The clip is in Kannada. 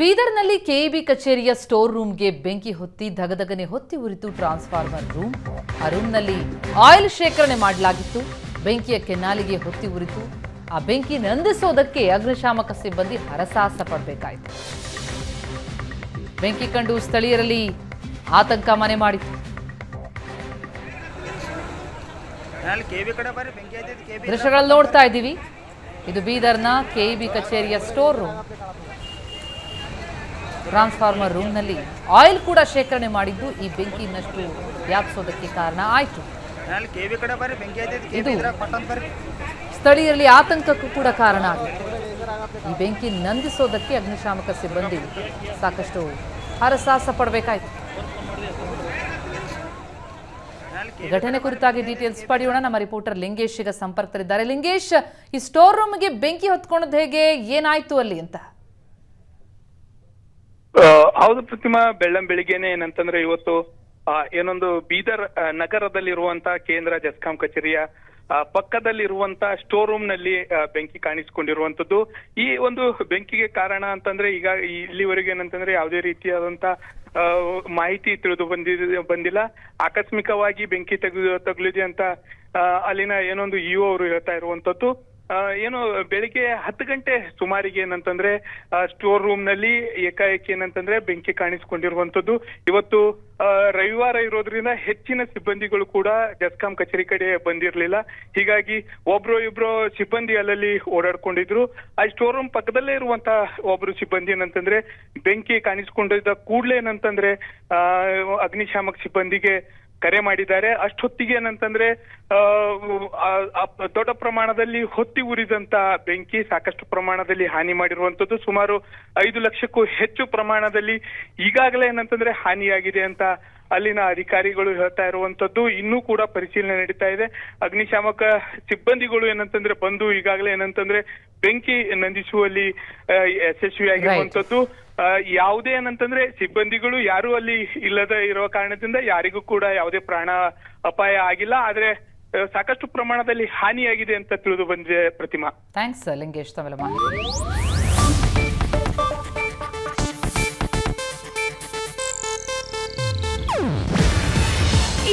ಬೀದರ್ನಲ್ಲಿ ಕೆಇಬಿ ಕಚೇರಿಯ ಸ್ಟೋರ್ ರೂಮ್ಗೆ ಬೆಂಕಿ ಹೊತ್ತಿ ಧಗಧಗನೆ ಹೊತ್ತಿ ಉರಿತು ಟ್ರಾನ್ಸ್ಫಾರ್ಮರ್ ರೂಮ್. ಆ ರೂಮ್ನಲ್ಲಿ ಆಯಿಲ್ ಶೇಖರಣೆ ಮಾಡಲಾಗಿತ್ತು. ಬೆಂಕಿಯ ಕೆನ್ನಾಲಿಗೆ ಹೊತ್ತಿ ಉರಿತು. ಆ ಬೆಂಕಿ ನಂದಿಸೋದಕ್ಕೆ ಅಗ್ನಿಶಾಮಕ ಸಿಬ್ಬಂದಿ ಹರಸಾಹಸ ಪಡಬೇಕಾಯಿತು. ಬೆಂಕಿ ಕಂಡು ಸ್ಥಳೀಯರಲ್ಲಿ ಆತಂಕ ಮನೆ ಮಾಡಿತು ಅಲ್ಲಿ ಕೆ ಬಿ ಕಡೆ ಬರ್ರಿ ಬೆಂಕಿ ಹತ್ತೈತಿ ಕೆ ಬಿ ದೃಶ್ಯಗಳಲ್ಲಿ ನೋಡ್ತಾ ಇದ್ದೀವಿ. ಇದು ಬೀದರ್ನ ಕೆಇಬಿ ಕಚೇರಿಯ ಸ್ಟೋರ್ ರೂಮ್. ಟ್ರಾನ್ಸ್ಫಾರ್ಮರ್ ರೂಮ್ನಲ್ಲಿ ಆಯಿಲ್ ಕೂಡ ಶೇಖರಣೆ ಮಾಡಿದ್ದು ಈ ಬೆಂಕಿ ಇನ್ನಷ್ಟು ವ್ಯಾಪಿಸೋದಕ್ಕೆ ಕಾರಣ ಆಯಿತು. ಇದು- ಸ್ಥಳೀಯರಲ್ಲಿ ಆತಂಕಕ್ಕೂ ಕೂಡ ಕಾರಣ ಆಗಿತ್ತು. ಈ ಬೆಂಕಿ ನಂದಿಸೋದಕ್ಕೆ ಅಗ್ನಿಶಾಮಕ ಸಿಬ್ಬಂದಿ ಸಾಕಷ್ಟು ಹರಸಾಹಸ ಪಡಬೇಕಾಯಿತು. ಘಟನೆ ಕುರಿತಾಗಿ ಡೀಟೇಲ್ಸ್ ಪಡೆಯೋಣ. ನಮ್ಮ ರಿಪೋರ್ಟರ್ ಲಿಂಗೇಶ್ ಈಗ ಸಂಪರ್ಕದಲ್ಲಿದ್ದಾರೆ. ಲಿಂಗೇಶ್ ಈ ಸ್ಟೋರ್ ರೂಮ್ಗೆ ಬೆಂಕಿ ಹೊತ್ಕೊಂಡದ್ದು ಹೇಗೆ? ಏನಾಯ್ತು ಅಲ್ಲಿ ಅಂತ. ಹೌದು ಪ್ರತಿಮಾ, ಬೆಳ್ಳಂ ಬೆಳಿಗ್ಗೆನೆ ಏನಂತಂದ್ರೆ ಇವತ್ತು ಏನೊಂದು ಬೀದರ್ ನಗರದಲ್ಲಿರುವಂತಹ ನಗರದಲ್ಲಿರುವಂತ ಕೇಂದ್ರ ಜಸ್ಕಾಂ ಕಚೇರಿಯ ಪಕ್ಕದಲ್ಲಿರುವಂತಹ ಪಕ್ಕದಲ್ಲಿರುವಂತ ಸ್ಟೋರ್ ರೂಮ್ನಲ್ಲಿ ಬೆಂಕಿ ಕಾಣಿಸಿಕೊಂಡಿರುವಂತದ್ದು ಈ ಒಂದು ಬೆಂಕಿಗೆ ಕಾರಣ ಅಂತಂದ್ರೆ ಈಗ ಇಲ್ಲಿವರೆಗೆ ಏನಂತಂದ್ರೆ ಯಾವುದೇ ರೀತಿಯಾದಂತಹ ಮಾಹಿತಿ ತಿಳಿದು ಬಂದಿದೆ ಬಂದಿಲ್ಲ. ಆಕಸ್ಮಿಕವಾಗಿ ಬೆಂಕಿ ತೆಗೆದು, ತಗುಲಿದೆ ಅಂತ ಅಲ್ಲಿನ ಏನೊಂದು ಇಒ ಅವರು ಹೇಳ್ತಾ ಇರುವಂತದ್ದು ಏನು, ಬೆಳಿಗ್ಗೆ ಹತ್ತು ಗಂಟೆ ಸುಮಾರಿಗೆ ಏನಂತಂದ್ರೆ ಸ್ಟೋರ್ ರೂಮ್ನಲ್ಲಿ ಏಕಾಏಕಿ ಏನಂತಂದ್ರೆ ಬೆಂಕಿ ಕಾಣಿಸಿಕೊಂಡಿರುವಂತದ್ದು ಇವತ್ತು ರವಿವಾರ ಇರೋದ್ರಿಂದ ಹೆಚ್ಚಿನ ಸಿಬ್ಬಂದಿಗಳು ಕೂಡ ಜಸ್ಕಾಂ ಕಚೇರಿ ಕಡೆ ಬಂದಿರಲಿಲ್ಲ. ಹೀಗಾಗಿ ಒಬ್ರು ಇಬ್ರು ಸಿಬ್ಬಂದಿ ಅಲ್ಲಲ್ಲಿ ಓಡಾಡ್ಕೊಂಡಿದ್ರು. ಆ ಸ್ಟೋರ್ ರೂಮ್ ಪಕ್ಕದಲ್ಲೇ ಇರುವಂತ ಒಬ್ರು ಸಿಬ್ಬಂದಿ ಏನಂತಂದ್ರೆ ಬೆಂಕಿ ಕಾಣಿಸ್ಕೊಂಡಿದ್ದ ಕೂಡಲೇ ಏನಂತಂದ್ರೆ ಅಗ್ನಿಶಾಮಕ ಸಿಬ್ಬಂದಿಗೆ ಕರೆ ಮಾಡಿದ್ದಾರೆ. ಅಷ್ಟೊತ್ತಿಗೆ ಏನಂತಂದ್ರೆ ದೊಡ್ಡ ಪ್ರಮಾಣದಲ್ಲಿ ಹೊತ್ತಿ ಉರಿದಂತ ಬೆಂಕಿ ಸಾಕಷ್ಟು ಪ್ರಮಾಣದಲ್ಲಿ ಹಾನಿ ಮಾಡಿರುವಂತದ್ದು ಸುಮಾರು ಐದು ಲಕ್ಷಕ್ಕೂ ಹೆಚ್ಚು ಪ್ರಮಾಣದಲ್ಲಿ ಈಗಾಗಲೇ ಏನಂತಂದ್ರೆ ಹಾನಿಯಾಗಿದೆ ಅಂತ ಅಲ್ಲಿನ ಅಧಿಕಾರಿಗಳು ಹೇಳ್ತಾ ಇರುವಂತದ್ದು ಇನ್ನೂ ಕೂಡ ಪರಿಶೀಲನೆ ನಡೀತಾ ಇದೆ. ಅಗ್ನಿಶಾಮಕ ಸಿಬ್ಬಂದಿಗಳು ಏನಂತಂದ್ರೆ ಬಂದು ಈಗಾಗಲೇ ಏನಂತಂದ್ರೆ ಬೆಂಕಿ ನಂದಿಸುವಲ್ಲಿ ಯಶಸ್ವಿಯಾಗಿರುವಂತದ್ದು. ಯಾವುದೇ ಏನಂತಂದ್ರೆ ಸಿಬ್ಬಂದಿಗಳು ಯಾರು ಅಲ್ಲಿ ಇಲ್ಲದ ಇರುವ ಕಾರಣದಿಂದ ಯಾರಿಗೂ ಕೂಡ ಯಾವುದೇ ಪ್ರಾಣ ಅಪಾಯ ಆಗಿಲ್ಲ. ಆದ್ರೆ ಸಾಕಷ್ಟು ಪ್ರಮಾಣದಲ್ಲಿ ಹಾನಿಯಾಗಿದೆ ಅಂತ ತಿಳಿದು ಬಂದಿದೆ ಪ್ರತಿಮಾ. ಥ್ಯಾಂಕ್ಸ್ ಲಿಂಗೇಶ್ ತಮಿಳು